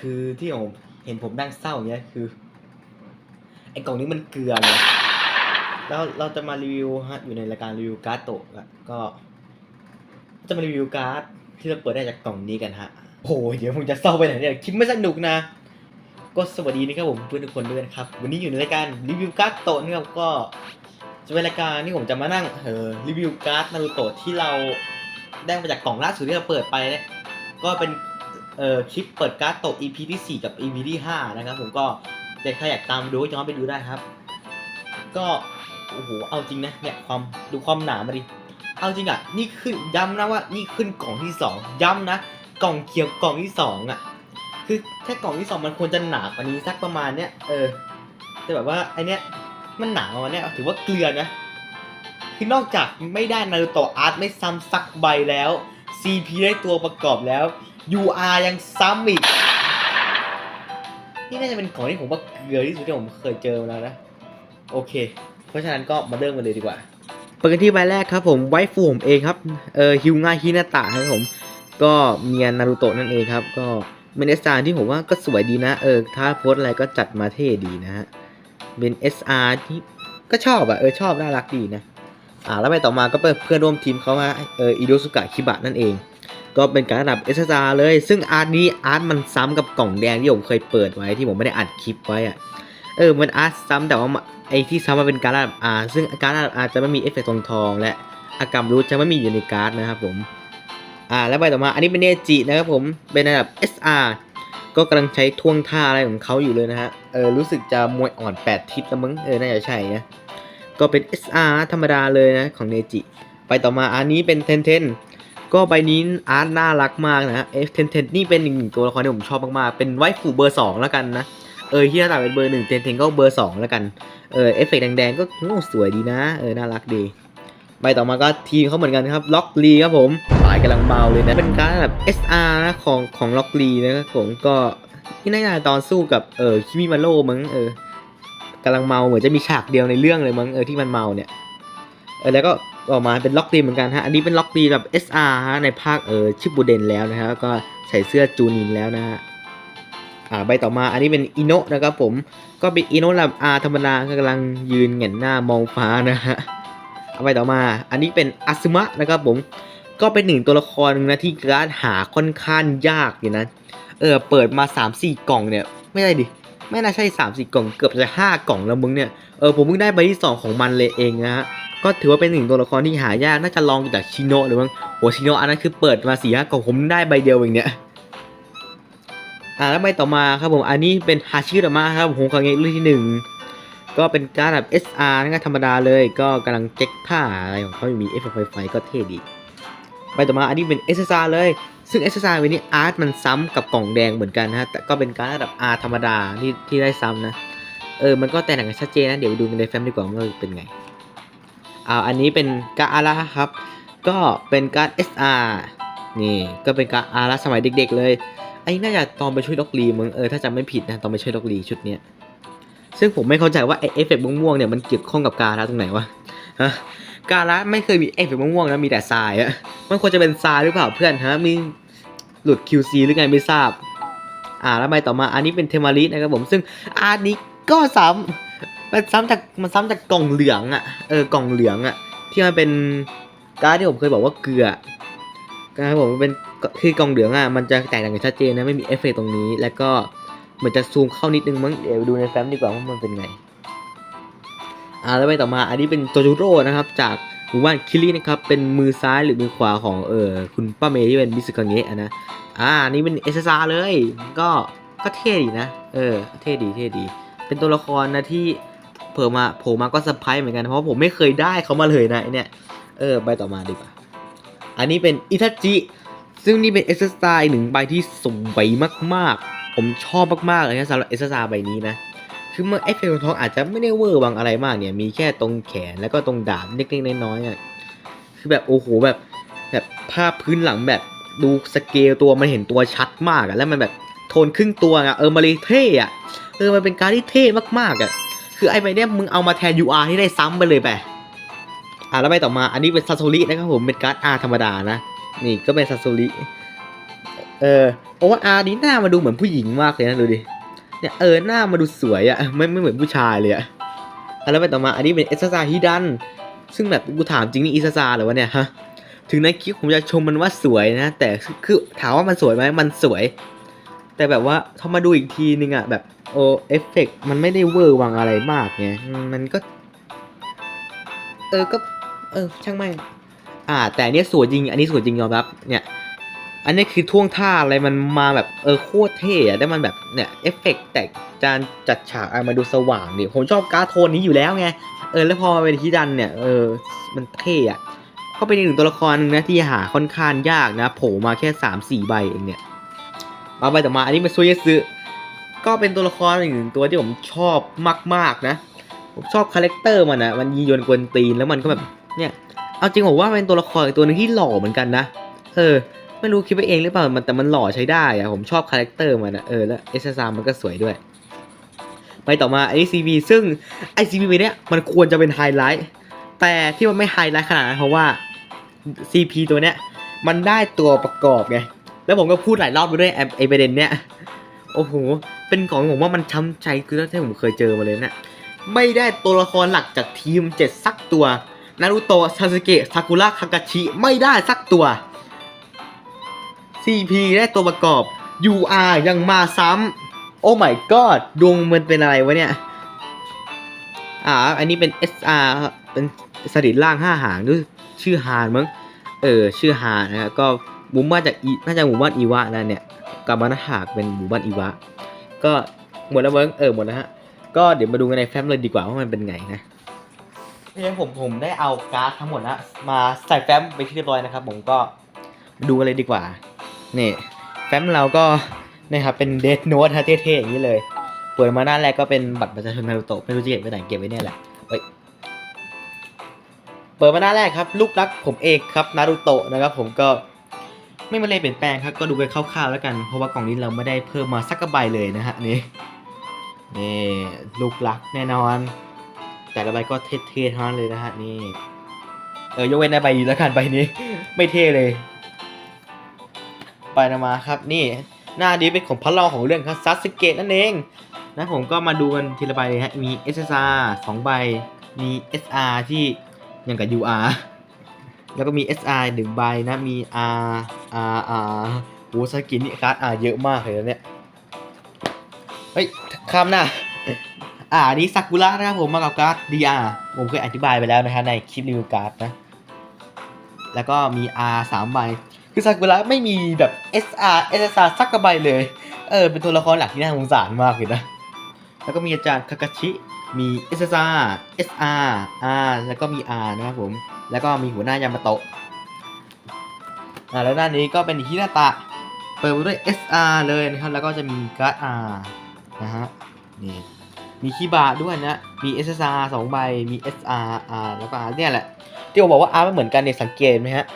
คือที่ผมเห็นผมนั่งเศร้าอย่างเงี้ยคือ ไอ้กล่องนี้มันเกลือเลยแล้วเราจะมารีวิวฮะอยู่ในรายการรีวิวการ์ดโตะก็ จะมารีวิวการ์ดที่เราเปิดได้จากกล่องนี้กันฮะโอ้ยเดี๋ยวผมจะเศร้าไปไหนเนี่ยคลิปไม่สนุกนะ ก็สวัสดีนะครับผมเพื่อนทุกคนด้วยนะครับ วันนี้อยู่ในรายการรีวิวการ์ดโตะนะครับก็จะเป็นรายการที่ผมจะมานั่งเออรีวิวการ์ดนารูโตะที่เราได้มาจากกล่องล่าสุดที่เราเปิดไปเนี่ยก็เป็น เอ่อคลิปเปิดการ์ดตะ EP ที่ 4 กับ EP ที่ 5 นะครับ ผมก็เด็กใครอยากตามดูก็ย้อนไปดูได้ครับ ก็โอ้โหเอาจริงนะเนี่ยความดูความหนามาดิเอาจริงอะนี่ขึ้นย้ำนะว่านี่ขึ้นกล่องที่สองย้ำนะ กล่องเขียวกล่องที่สองอะคือแค่กล่องที่สองมันควรจะหนากว่านี้สักประมาณเนี้ยเออแต่แบบว่าไอเนี้ยมันหนาประมาเนี้ยถือว่าเกลือนะคือนอกจากไม่ได้นารูโตะอาร์ตไม่ซ้ำสักใบแล้ว CP ได้ตัวประกอบแล้ว UR ยังซ้ำอีก นี่น่าจะเป็นของที่ผมว่าเกลือที่สุดที่ผมเคยเจอมาแล้วนะ โอเค เพราะฉะนั้นก็มาเริ่มกันเลยดีกว่า เปิดกันที่ใบแรกครับผมไวฟูผมเองครับ เออฮิวงาฮินาตะครับผม ก็เมียนารูโตะนั่นเองครับ ก็เป็นเอสอาร์ที่ผมว่าก็สวยดีนะ เออ ถ้าโพสอะไรก็จัดมาเท่ดีนะฮะเป็น SR ที่ก็ชอบอะเออชอบน่ารักดีนะ อ่าแล้วไปต่อมาก็เป็นเพื่อนร่วมทีมเขาฮะเอออิโดสุกะคิบะนั่นเอง ก็เป็นการระดับ SR เลย ซึ่งอาร์ตนี้อาร์ตมันซ้ำกับกล่องแดงที่ผมเคยเปิดไว้ที่ผมไม่ได้อัดคลิปไว้อะเออมันอาร์ตซ้ำแต่ว่าไอที่ซ้ำมาเป็นการระดับ R ซึ่งการระดับ R จะไม่มีเอฟเฟกต์ทองทองและอากรรมรู้จะไม่มีอยู่ในการ์ดนะครับผมอ่าแล้วไปต่อมาอันนี้เป็นเนจินะครับผมเป็นระดับ SR ก็กำลังใช้ท่วงท่าอะไรของเขาอยู่เลยนะฮะเออรู้สึกจะมวยอ่อน 8 ทิศล้วมั้งเออน่าจะใช่นะ ก็เป็น SR ธรรมดาเลยนะของเนจิ ไปต่อมาอันนี้เป็นเทนเทนก็ใบนี้อาร์ตน่ารักมากนะเอฟเทนเทนนี่เป็นหนึ่งตัวละครที่ผมชอบมากๆ เป็นไวฟูเบอร์2แล้วกันนะ เออที่หน้าตาเป็นเบอร์หนึ่งเทนเทนก็เบอร์2แล้วกัน เออเอฟเฟกต์แดงๆก็โอ้สวยดีนะ เออน่ารักดีใบต่อมาก็ทีมเขาเหมือนกันครับล็อกลีครับผมสายกำลังเบาเลยนะ เป็นการดแบบ SR นะของของล็อกลีนะครับผมก็ที่น่าจะตอนสู้กับเออคิมิมาโร่มั้งเออ กำลังเมาเหมือนจะมีฉากเดียวในเรื่องเลยมั้งเออที่มันเมาเนี่ยเออแล้วก็ออกมาเป็นล็อกลีเหมือนกันฮะอันนี้เป็นล็อกลีแบบ SR ฮะในภาคเออชิบูเดนแล้วนะฮะก็ใส่เสื้อจูนินแล้วนะฮะอ่าใบต่อมาอันนี้เป็นอิโนะนะครับผมก็เป็นอิโนะแบบ R ธรรมดากำลังยืนเหงนหน้ามองฟ้านะฮะเอาไปต่อมา อันนี้เป็นอาซึมะนะครับผมก็เป็นหนึ่งตัวละครหนึงนะที่การหาค่อนข้างยากอยู่นะเออเปิดมา 3 4 กล่องเนี่ย ไม่ได้ดิ ไม่น่าใช่3 4กล่องเกือบจะ 5 กล่องแล้วมึงเนี่ยเออผมเพิ่งได้ใบที่ 2 ของมันเลยเองนะฮะก็ถือว่าเป็นหนึ่งตัวละครที่หายากน่าจะลองจากชิโนะหรือมั้งโหชิโนะอันนั้นคือเปิดมาสี่ห้ากล่องผมได้ใบเดียวเองเนี่ยอ่าแล้วใบต่อมาครับผมอันนี้เป็นฮาชิรามะครับผมคางเงะรุ่นที่หนึ่งก็เป็นการดแบบ SR นั่นก็ธรรมดาเลยก็กำลังเจ๊กท่าอะไรของเขาอยู่มีเอฟเฟกต์ไฟไฟก็เท่ดี ไปต่อมาอันนี้เป็น SSR เลย ซึ่ง SSR วันนี้อาร์ตมันซ้ำกับกล่องแดงเหมือนกันนะฮะ แต่ก็เป็นการระดับ R ธรรมดาที่ที่ได้ซ้ำนะ เออ มันก็แตกต่างกันชัดเจนนะ เดี๋ยวไปดูในแฟ้มดีกว่าว่ามันเป็นไงอ่าอันนี้เป็นการอาราครับ ก็เป็นการ SR นี่ ก็เป็นการอาราสมัยเด็ก ๆ เลยไอ้น่าจะตอนไปช่วยด็อกลีมึงเออ ถ้าจำไม่ผิดนะ ตอนไปช่วยด็อกลีชุดเนี้ย ซึ่งผมไม่เข้าใจว่าไอเอฟเฟกต์ม่วงๆเนี่ยมันเกี่ยวข้องกับการะตรงไหนวะ ฮะการะไม่เคยมีเอฟเฟกต์ม่วงๆนะมีแต่ทรายอะมันควรจะเป็นทรายหรือเปล่าเพื่อนฮะมี หลุด QC หรือไงไม่ทราบ อ่าแล้วไปต่อมาอันนี้เป็นเทมาริสนะครับผมซึ่งอาร์ตนี้ก็ซ้ำมันซ้ำจากมันซ้ำจากกล่องเหลืองอะเออกล่องเหลืองอะที่มันเป็นการ์ดที่ผมเคยบอกว่าเกลือการดผมเป็นคือกล่องเหลืองอะมันจะแตกต่างกันชัดเจนนะไม่มีเอฟเฟกต์ตรงนี้ แล้วก็เหมือนจะซูมเข้านิดนึงมั้งเดี๋ยวดูในแฟ้มดีกว่าว่ามันเป็นไงอ่าแล้วไปต่อมาอันนี้เป็นโจจูโร่นะครับจาก หมู่านคิรินะครับ เป็นมือซ้ายหรือมือขวาของเออคุณป้าเมย์ที่เป็นมิสกังเงะอะนะ อ่านนี้เป็นเอสซาเลย ก็ ก็เท่ดีนะ เออ เท่ดี เท่ดี เป็นตัวละครนะที่เพิ่มมาโผล่มาก็เซอร์ไพรส์เหมือนกัน เพราะผมไม่เคยได้เขามาเลยนะเนี่ย เออ ใบต่อมาดีกว่า อันนี้เป็นอิทาจิ ซึ่งนี่เป็นเอสซาอีกหนึ่งใบที่สวยมากๆ ผมชอบมากๆเลยนะสำหรับเอสซาใบนี้นะ คือเมื่อเอฟเฟกต์ทองอาจจะไม่ได้เวอร์วังอะไรมากเนี่ย มีแค่ตรงแขนแล้วก็ตรงดาบเล็กๆน้อยๆอะคือแบบโอ้โหแบบแบบภาพพื้นหลังแบบดูสเกลตัวมันเห็นตัวชัดมากอะแล้วมันแบบโทนครึ่งตัวอะเออมาเลยเท่อะเออมันเป็นการดที่เท่มากๆอะคือไอ้ใบเนี้ยมึงเอามาแทน UR ที่ได้ซ้ำไปเลยไปอะแล้วใบต่อมาอันนี้เป็นซาโซรินะครับผมเป็นการ์ด R ธรรมดานะ นี่ก็เป็นซาโซริเออโอ้ว่าอาร์นี้หน้ามาดูเหมือนผู้หญิงมากเลยนะดูดิ เนี่ยเออหน้ามาดูสวยอะไม่ไม่เหมือนผู้ชายเลยอะแล้วไปต่อมาอันนี้เป็นเอสซาฮิดัน ซึ่งแบบกูถามจริงนี่อิซาซาหรอวะเนี่ยฮะถึงในคลิปผมจะชมมันว่าสวยนะ แต่คือถามว่ามันสวยไหมมันสวย แต่แบบว่าถ้ามาดูอีกทีนึงอะแบบโอเอฟเฟกมันไม่ได้เวอร์วังอะไรมากไงมันก็ เออก็ เออช่างไม่อ่า แต่อันเนี้ยสวยจริง อันนี้สวยจริงยอมรับเนี่ย อันนี้คือท่วงท่าอะไรมันมาแบบเออโคตรเท่อะได้มันแบบเนี่ยเอฟเฟกต์แตกจานจัดฉากอะไรมาดูสว่างดิผมชอบการ์ดโทนนี้อยู่แล้วไงเออแล้วพอมาเป็นฮิดันเนี่ยเออมันเท่อะก็เป็นอีกหนึ่งตัวละครหนึงนะที่หาค่อนข้างยากนะโผล่มาแค่สามสี่ใบเองเนี่ยมาใบต่อมาอันนี้เป็นซุยซึก็เป็นตัวละครอีกหนึ่งตัวที่ผมชอบมากๆนะผมชอบคาแรคเตอร์มันอะมันยีโยนกวนตีนแล้วมันก็แบบเนี่ยเอาจริงผมว่าเป็นตัวละครตัวหนึงที่หล่อเหมือนกันนะเออ ไม่รู้คิดไปเองหรือเปล่ามันแต่มันหล่อใช้ได้อะผมชอบคาแรคเตอร์มันอะเออแล้วเอสซามันก็สวยด้วย ไปต่อมาไอซีบีซึ่งไอซีบีเนี้ยมันควรจะเป็นไฮไลท์แต่ที่มันไม่ไฮไลท์ขนาดนั้นเพราะว่า CP ตัวเนี้ยมันได้ตัวประกอบไงแล้วผมก็พูดหลายรอบไปด้วยไอประเด็นเนี้ยโอ้โหเป็นของผมว่ามันช้ำใจคือตั้งแต่ผมเคยเจอมาเลยเนะี่ยไม่ได้ตัวละครหลักจากทีมเจ็ดสักตัวนารูโตะซาสึเกะซากุระคากาชิไม่ได้สักตัว CP ได้ตัวประกอบ UR ยังมาซ้ำโอ้ my god ดวงมันเป็นอะไรวะเนี่ย อ่า อันนี้เป็น SR ครับเป็นสลิดล่างห้าหางด้วยชื่อฮานมั้ง เออ ชื่อฮานนะฮะก็หมู่บ้านจากอีน่าจะหมู่บ้านอีวะนั่นเนี่ยกลับมาหน้าหากเป็นหมู่บ้านอีวะ ก็หมดแล้วเบิ้งเออหมดแล้วฮะ ก็เดี๋ยวมาดูกันในแฟ้มเลยดีกว่าว่ามันเป็นไงนะเนี่ผมผมได้เอาการ์ดทั้งหมดนะมาใส่แฟ้มไปที่เรียบร้อยนะครับ ผมก็มาดูกันเลยดีกว่า นี่แฟ้มเราก็นะครับเป็นเดทโน้ตฮะเท่ๆอย่างนี้เลยเปิดมาหน้าแรกก็เป็นบัตรประชาชนนารูโตะไม่รู้จะเก็บไว้ไหนเก็บไว้เนี่ยแหละเฮ้ยเปิดมาหน้าแรกครับลูกรักผมเองครับนารูโตะนะครับผมก็ไม่มาเลยเปลี่ยนแปลงครับก็ดูกันคร่าวๆแล้วกัน เพราะว่ากล่องนี้เราไม่ได้เพิ่มมาสักกระใบเลยนะฮะนี่นี่ลูกรักแน่นอน แต่ละใบก็เท่ๆทั้งนั้นเลยนะฮะนี่เออยกเว้นในใบนี้แล้วกันใบนี้ ไม่เท่เลย ไปนะมาครับนี่หน้านี้เป็นของพระรองของเรื่องครับซัสเกตนั่นเองนะผมก็มาดูกันทีละใบเลยฮะมี SSR สองใบมี SR ที่อย่างกับ UR แล้วก็มี SR หนึ่งใบนะมี R R R โอ้สกินนี่การ์ด R เยอะมากเลยนะเนี่ยเฮ้ยข้ามหน้าอ่านี้ซากุระนะครับผมมากับการ์ด DR ผมเคยอธิบายไปแล้วนะฮะในคลิปรีวิวการ์ดนะแล้วก็มี R สามใบ คือซากุระไม่มีแบบ SR SSR สักกระใบเลย เออ เป็นตัวละครหลักที่น่าสงสารมากเลยนะ แล้วก็มีอาจารย์คากาชิ มี SSR SR R แล้วก็มี R นะครับผม แล้วก็มีหัวหน้ายามาโตะ อ่า แล้วด้านนี้ก็เป็นฮินาตะ เปิดมาด้วย SR เลยนะครับ แล้วก็จะมีการ์ด R นะฮะ นี่ มีคีบาด้วยนะ มี SSR สองใบ มี SR R แล้วก็ R เนี่ยแหละ ที่ผมบอกว่า R ไม่เหมือนกันเนี่ยสังเกตไหมฮะ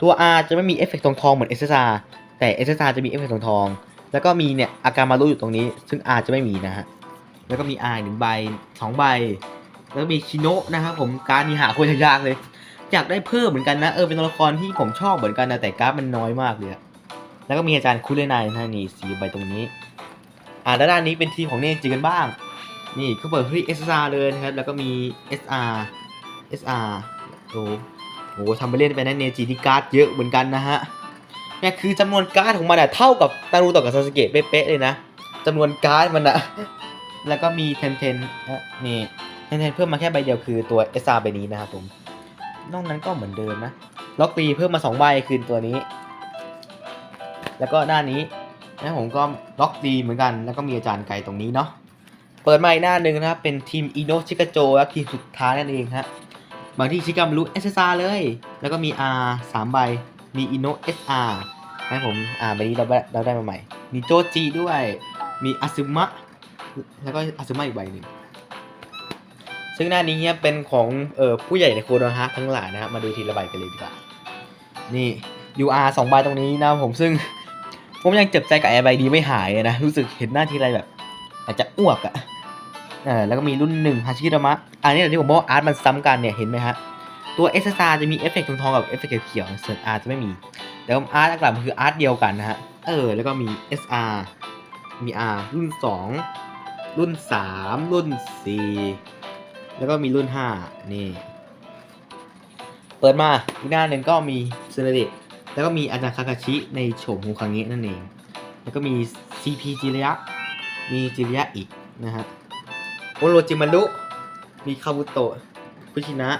ตัว R จะไม่มีเอฟเฟกต์ทองทองเหมือน SSR แต่ SSR จะมีเอฟเฟกต์ทองทอง แล้วก็มีเนี่ยอาการมารุอยู่ตรงนี้ ซึ่ง R จะไม่มีนะฮะ แล้วก็มี R หนึ่งใบสองใบ แล้วก็มีชิโนะนะครับผม การดนี้หาโคตรยากเลย อยากได้เพิ่มเหมือนกันนะ เออเป็นตัวละครที่ผมชอบเหมือนกันนะ แต่การ์ดมันน้อยมากเลยอะแล้วก็มีอาจารย์คุเรนายนะนี่สีใบตรงนี้ อ่าด้านด้านนี้เป็นทีของเนจิกันบ้าง นี่ก็เปิดที่ SR เลยนะครับ แล้วก็มี SR SR โอ้ โอ้โหทำไปเล่นไปนะเนจิที่การ์ดเยอะเหมือนกันนะฮะเนี่ยคือจำนวนการ์ดของมันอะเท่ากับนารูโตะกับซาสเกะเป๊ะๆเลยนะจำนวนการ์ดมันอะแล้วก็มีเทนเทนนะนี่เทนเทนเพิ่มมาแค่ใบเดียวคือตัว SR ใบนี้นะครับผมนอกนั้นก็เหมือนเดิมนะล็อกตีเพิ่มมา2ใบคือตัวนี้ แล้วก็ด้านนี้นะผมก็ล็อกตีเหมือนกัน แล้วก็มีอาจารย์ไก่ตรงนี้เนาะเปิดมาอีกหน้าหนึ่งนะครับเป็นทีมอิโนชิกาโจและทีมสุดท้ายนั่นเองฮะ บางที่ชิกามารุ SSR เลย แล้วก็มี R สามใบ มี Ino SR นะผม อ่าใบนี้เราได้เราได้มาใหม่ มีโจจิด้วย มีอาซึมะ แล้วก็อาซึมะอีกใบหนึ่ง ซึ่งหน้านี้เนี่ยเป็นของเอ่อผู้ใหญ่ในโคโนฮะทั้งหลายนะครับ มาดูทีละใบกันเลยดีกว่า นี่ UR สองใบตรงนี้นะผมซึ่งผมยังเจ็บใจกับแอร์ใบดีไม่หายเลยนะ รู้สึกเห็นหน้าทีไรแบบ อาจจะอ้วกอะ เออแล้วก็มีรุ่นหนึ่งฮาชิรามะ อันนี้อย่างที่ผมบอกอาร์ตมันซ้ำกันเนี่ยเห็นไหมฮะ ตัว SSR จะมีเอฟเฟกต์ทองๆกับเอฟเฟกต์เขียวๆส่วน R จะไม่มี แต่ว่าอาร์ตหลักมันคืออาร์ตเดียวกันนะฮะ เออ แล้วก็มี SR มี R รุ่น 2 รุ่น 3 รุ่น 4 แล้วก็มีรุ่น 5 นี่ เปิดมาอีกหน้าหนึ่งก็มีซูนาเดะแล้วก็มีอาจารย์คาคาชิในโฉมฮูคังเงะนั่นเอง แล้วก็มี CP จิระยะมีจิระยะอีกนะฮะ โอโรจิมารุ มีคาบุโตะคุชินะ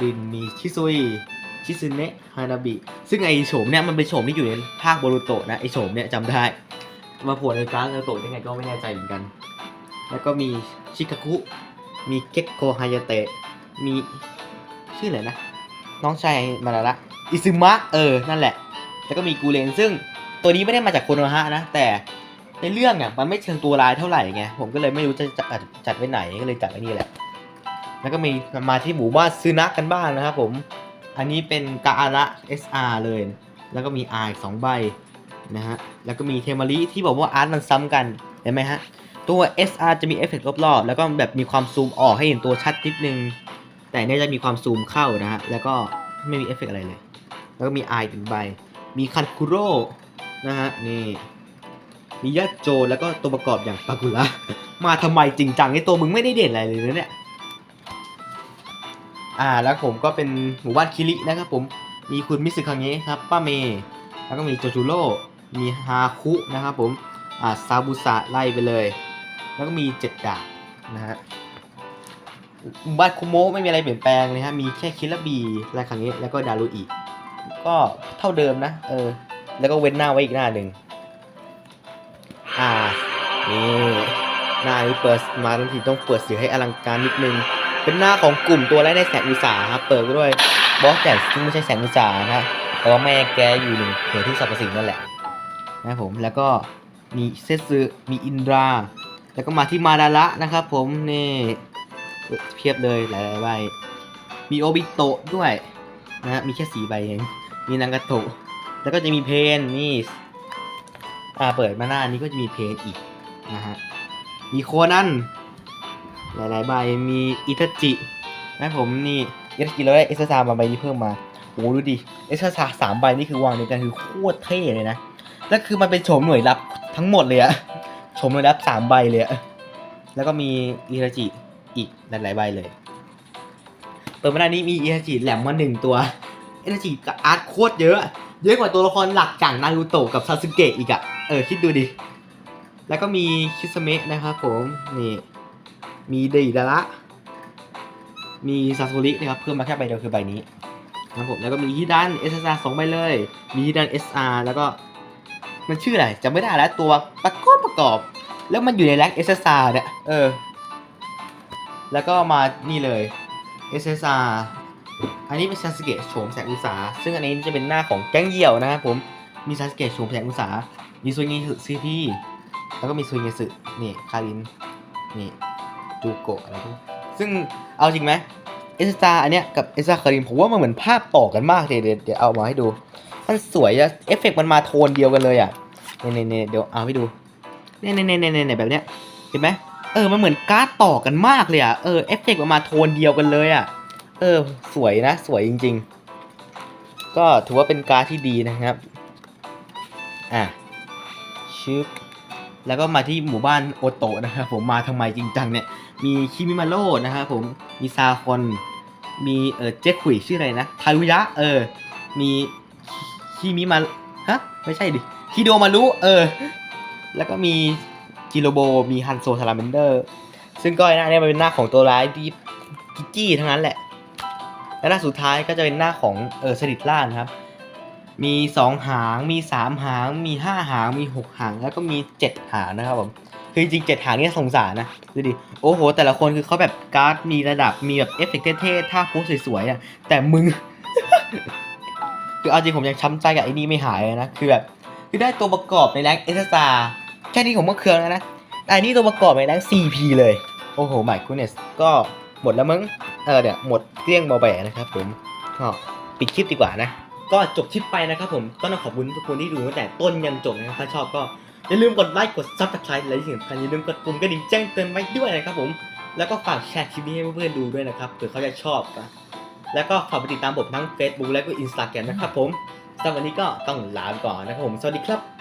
รินมีชิซุย ชิซุเนะ ฮานาบิ ซึ่งไอโฉมเนี่ยมันเป็นโฉมที่อยู่ในภาคโบรูโตะนะ ไอโฉมเนี่ยจำได้ มาโผล่ในการ์ดบรูโตะยังไงก็ไม่แน่ใจเหมือนกัน แล้วก็มีชิคาคุ มีเก็กโกฮายาเตะ มีชื่ออะไรนะ น้องชายมาแล้วละอิซึมะ เออ นั่นแหละ แล้วก็มีกูเลนซึ่งตัวนี้ไม่ได้มาจากโคโนฮะนะ แต่ ในเรื่องเนี่ยมันไม่เชิงตัวร้ายเท่าไหร่ไงผมก็เลยไม่รู้จะจัดจัดไว้ไหนก็เลยจัดไว้นี่แหละ แล้วก็มีมาที่หมู่บ้านซึนะกันบ้างนะครับผมอันนี้เป็นกาอาระ SR เลย แล้วก็มี R อีกสองใบนะฮะแล้วก็มีเทมาริที่บอกว่าอาร์ตมันซ้ำกันเห็นไหมฮะตัว SR จะมีเอฟเฟกต์รอบๆ แล้วก็แบบมีความซูมออกให้เห็นตัวชัดนิดนึง แต่เนี่ยจะมีความซูมเข้านะฮะ แล้วก็ไม่มีเอฟเฟกต์อะไรเลย แล้วก็มี R อีกหนึ่งใบ มีคันคุโร่นะฮะ นี่ มียัดโจแล้วก็ตัวประกอบอย่างปากุระมาทำไมจริงจังไอตัวมึงไม่ได้เด่นอะไรเลยนะเนี่ยอ่าแล้วผมก็เป็นหมู่บ้านคิรินะครับผมมีคุณมิสึคังเงะครับป้าเมย์แล้วก็มีโจจูโร่มีฮาคุนะครับผมอ่าซาบุสะไล่ไปเลย แล้วก็มีเจ็ดดาบนะฮะหมู่บ้านคุโมะไม่มีอะไรเปลี่ยนแปลงเลยฮะมีแค่คิระบีไรคังเงะแล้วก็ดารุอิก็เท่าเดิมนะเออแล้วก็เว้นหน้าไว้อีกหน้าหนึ่ง อ่า นี่หน้านี้เปิดมาทันทีต้องเปิดเสียงให้อลังการนิดนึง เป็นหน้าของกลุ่มตัวแรกในแสงอุตสาหครับเปิดด้วยบอสแกนซึ่งไม่ใช่แสงอุตสาหนะฮะแต่ว่าแม่แกอยู่หนึ่งเหนือทุกสรรพสิ่งนั่นแหละนะผมแล้วก็มีเซซึมีอินดราแล้วก็มาที่มาดาระนะครับ ผมนี่เพียบเลยหลายๆใบมีโอบิโตะด้วยนะฮะมีแค่สีใบเองมีนางกาโตะแล้วก็จะมีเพนนี่ อ่าเปิดมาหน้านี้ก็จะมีเพนอีกนะฮะ มีโคนันหลายๆใบ มีอิตาจิ นะผมนี่อิตาจิแล้วได้เอสซามาใบนี้เพิ่มมาโอ้ดูดิเอสซาสามใบนี่คือวางในกันคือโคตรเท่เลยนะ แล้วคือมันเป็นโฉมหน่วยรับทั้งหมดเลยอะโฉมหน่วยรับสามใบเลยอะแล้วก็มีอิตาจิอีกหลายๆใบเลย เปิดมาหน้านี้มีอิตาจิแหลมมาหนึ่งตัวอิตาจิกับอาร์ตโคตรเยอะ เยอะกว่าตัวละครหลักจากนารูโตะกับซาสึเกะอีกอะเออคิดดูดิ แล้วก็มีคิสเมะนะครับผมนี่มีเดอิดาระมีซาซูรินะครับเพิ่มมาแค่ใบเดียวคือใบนี้นะครับผมแล้วก็มีฮิดันเอสอาร์สองใบเลย มีฮิดันเอสอาร์แล้วก็มันชื่ออะไรจำไม่ได้แล้วตัวประกอบประกอบ แล้วมันอยู่ในแร็กเอสอาร์เนี่ยเออ แล้วก็มานี่เลย SSR อันนี้เป็นซาสเกะโฉมแสงอุตสาหซึ่งอันนี้จะเป็นหน้าของแก๊งเหยี่ยวนะครับผม มีซาสเกะโฉมแสงอุตสาหมีซุยเงสึซีพีแล้วก็มีซุยเงสึนี่คาริน นี่จูโกะอะไรพวกซึ่งเอาจริงไหมเอสตาอันเนี้ยกับเอสตาคารินผมว่ามันเหมือนภาพต่อกันมากเดี๋ยวเดี๋ยวเดี๋ยวเอามาให้ดู มันสวยอะเอฟเฟกต์มันมาโทนเดียวกันเลยอะเนี่ยเนี่ยเนเดี๋ยวเอาให้ดูเนี่ยเนี่ยเนี่ยเนี่ยเนแบบเนี้ยเห็นไหมเออมันเหมือนการ์ดต่อกันมากเลยอะเออเอฟเฟกต์มันมาโทนเดียวกันเลยอะ เออ สวยนะ สวยจริง ๆ ก็ถือว่าเป็นการ์ดที่ดีนะครับ อะชึบแล้วก็มาที่หมู่บ้านโอโตะนะครับผมมาทำไมจริงจังเนี่ย มีคิมิมาโร่นะครับผมมีซาคอนมีเออเจ๊ขุยชื่ออะไรนะทารุยะเออ มีคิมิมาฮะไม่ใช่ดิคิโดมารุเออ แล้วก็มีจิโรโบมีฮันโซซาลาเมนเดอร์ ซึ่งก็ไอ้หน้าเนี่ยมันเป็นหน้าของตัวร้ายที่กิกกี้ทั้งนั้นแหละ และหน้าสุดท้ายก็จะเป็นหน้าของเออสลิดล่านะครับ มีสองหาง มีสามหาง มีห้าหาง มีหกหาง แล้วก็มีเจ็ดหางนะครับผม คือจริงๆเจ็ดหางนี่สงสารนะ ดูดิ โอ้โห แต่ละคนคือเขาแบบการ์ดมีระดับ มีแบบเอฟเฟกต์เท่ๆท่าโพสสวยๆอะ แต่มึง คือเอาจริงผมยังช้ำใจกับไอ้นี่ไม่หายเลยนะ คือแบบ คือได้ตัวประกอบในแรงเอสตาแค่นี้ผมก็เคืองแล้วนะแต่อันนี้ตัวประกอบในแรง CP เลย โอ้โห my goodness ก็ หมดแล้วมั้ง เออเนี่ยหมดเกลี้ยงเบาแบะนะครับผมก็ปิดคลิปดีกว่านะ ก็จบคลิปไปนะครับผมต้องขอบคุณทุกคนที่ดูตั้งแต่ต้นยันจบนะครับถ้าชอบก็อย่าลืมกดไลค์กด subscribe และที่สำคัญอย่าลืมกดปุ่มกระดิ่งแจ้งเตือนไว้ด้วยนะครับผม แล้วก็ฝากแชร์คลิปนี้ให้เพื่อนๆดูด้วยนะครับเผื่อเขาจะชอบนะแล้วก็ฝากไปติดตามผมทั้ง Facebook และก็ Instagram นะครับผมสำหรับวันนี้ก็ต้องลาไปก่อนนะครับผม สวัสดีครับ